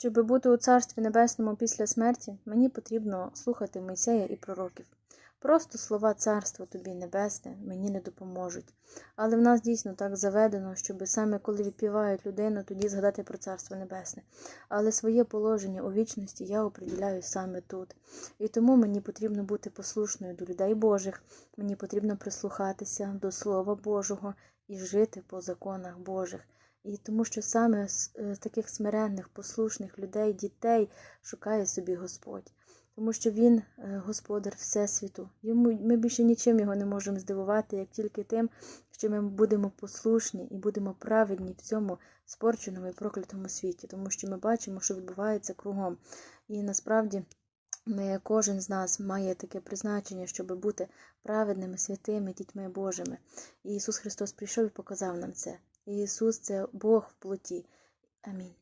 Щоб бути у Царстві Небесному після смерті, мені потрібно слухати Мойсея і пророків. Просто слова Царство тобі небесне мені не допоможуть. Але в нас дійсно так заведено, щоб саме коли відпівають людину, тоді згадати про Царство Небесне. Але своє положення у вічності я оприділяю саме тут. І тому мені потрібно бути послушною до людей Божих, мені потрібно прислухатися до Слова Божого і жити по законах Божих. І тому що саме з е, таких смиренних, послушних людей, дітей шукає собі Господь. Тому що Він е, господар Всесвіту. Йому ми більше нічим його не можемо здивувати, як тільки тим, що ми будемо послушні і будемо праведні в цьому спорченому і проклятому світі, тому що ми бачимо, що відбувається кругом. І насправді ми, кожен з нас має таке призначення, щоб бути праведними, святими, дітьми Божими. І Ісус Христос прийшов і показав нам це. І Ісус це Бог в плоті. Амінь.